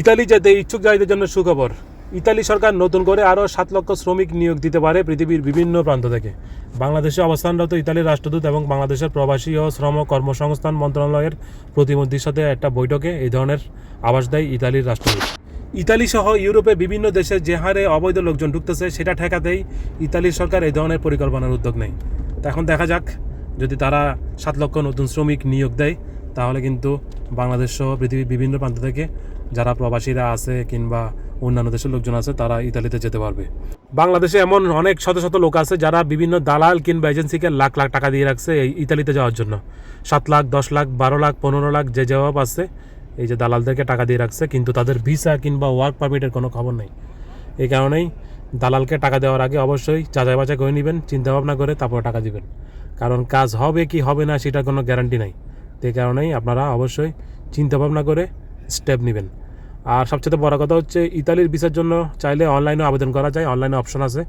Italy যেতে ইচ্ছুক জাতিদের জন্য সুখবর। ইতালি সরকার নতুন করে আরও সাত লক্ষ শ্রমিক নিয়োগ দিতে পারে পৃথিবীর বিভিন্ন প্রান্ত থেকে। বাংলাদেশে অবস্থানরত ইতালির রাষ্ট্রদূত এবং বাংলাদেশের প্রবাসী ও শ্রম কর্মসংস্থান মন্ত্রণালয়ের প্রতিমন্ত্রীর সাথে একটা বৈঠকে এই ধরনের আবাস দেয় ইতালির রাষ্ট্রদূত। ইতালি সহ ইউরোপে বিভিন্ন দেশে যে হারে অবৈধ লোকজন ঢুকতেছে, সেটা ঠেকাতেই ইতালির সরকার এই ধরনের পরিকল্পনার উদ্যোগ নেয়। এখন দেখা যাক, যদি তারা সাত লক্ষ নতুন শ্রমিক নিয়োগ দেয় তাহলে কিন্তু বাংলাদেশ সহ পৃথিবীর বিভিন্ন প্রান্ত থেকে যারা প্রবাসীরা আছে কিংবা অন্যান্য দেশের লোকজন আছে, তারা ইতালিতে যেতে পারবে। বাংলাদেশে এমন অনেক শত শত লোক আছে যারা বিভিন্ন দালাল কিংবা এজেন্সিকে লাখ লাখ টাকা দিয়ে রাখছে এই ইতালিতে যাওয়ার জন্য। সাত লাখ, দশ লাখ, বারো লাখ, পনেরো লাখ যে জবাব আছে, এই যে দালালদেরকে টাকা দিয়ে রাখছে, কিন্তু তাদের ভিসা কিংবা ওয়ার্ক পারমিটের কোনো খবর নেই। এই কারণেই দালালকে টাকা দেওয়ার আগে অবশ্যই যাচাই বাছাই করে নেবেন, চিন্তাভাবনা করে তারপর টাকা দিবেন। কারণ কাজ হবে কি হবে না, সেটার কোনো গ্যারান্টি নাই। তো কারণেই আপনারা অবশ্যই চিন্তা ভাবনা করে স্টেপ নেবেন। আর সবচেয়ে বড় কথা হচ্ছে, ইতালির ভিসার জন্য চাইলে অনলাইনে আবেদন করা যায়। অনলাইনে অপশন আছে।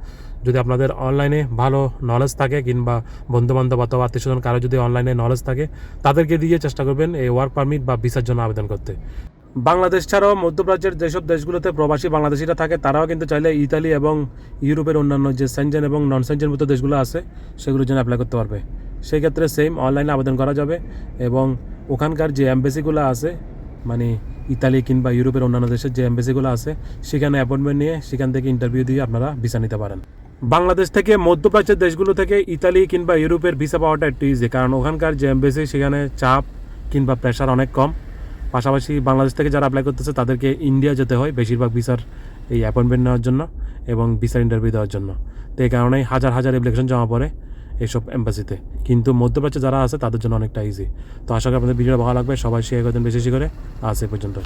যদি আপনাদের অনলাইনে ভালো নলেজ থাকে কিংবা বন্ধুবান্ধব অথবা আত্মীয় স্বজন কারও যদি অনলাইনে নলেজ থাকে, তাদেরকে দিয়ে চেষ্টা করবেন এই ওয়ার্ক পারমিট বা ভিসার জন্য আবেদন করতে। বাংলাদেশ ছাড়াও মধ্যপ্রাচ্যের যেসব দেশগুলোতে প্রবাসী বাংলাদেশিরা থাকে, তারাও কিন্তু চাইলে ইতালি এবং ইউরোপের অন্যান্য যে সেনজেন এবং নন সেনজেন মতো দেশগুলো আছে, সেগুলোর জন্য অ্যাপ্লাই করতে পারবে। সেই ক্ষেত্রে সেম অনলাইনে আবেদন করা যাবে এবং ওখানকার যে অ্যাম্বাসিগুলো আছে মানে ইতালি কিংবা ইউরোপের অন্যান্য দেশের যে এম্বাসিগুলো আছে, সেখানে অ্যাপয়েন্টমেন্ট নিয়ে সেখান থেকে ইন্টারভিউ দিয়ে আপনারা ভিসা নিতে পারেন। বাংলাদেশ থেকে মধ্যপ্রাচ্যের দেশগুলো থেকে ইতালি কিংবা ইউরোপের ভিসা পাওয়াটা একটু ইজি কারণ ওখানকার যে এম্বাসি সেখানে চাপ কিংবা প্রেশার অনেক কম। পাশাপাশি বাংলাদেশ থেকে যারা অ্যাপ্লাই করতেছে, তাদেরকে ইন্ডিয়া যেতে হয় বেশিরভাগ ভিসার এই অ্যাপয়েন্টমেন্ট নেওয়ার জন্য এবং ভিসার ইন্টারভিউ দেওয়ার জন্য। তো এই কারণেই হাজার হাজার অ্যাপ্লিকেশন জমা পড়ে। এইসব এম্বাসিতে কিন্তু মধ্যপ্রাচ্যে যারা আছে, তাদের জন্য অনেকটা ইজি তো আশা করি আপনাদের ভিডিওটা ভালো লাগবে। সবাই শেয়ার করতেন বেশি বেশি করে। আজ পর্যন্ত।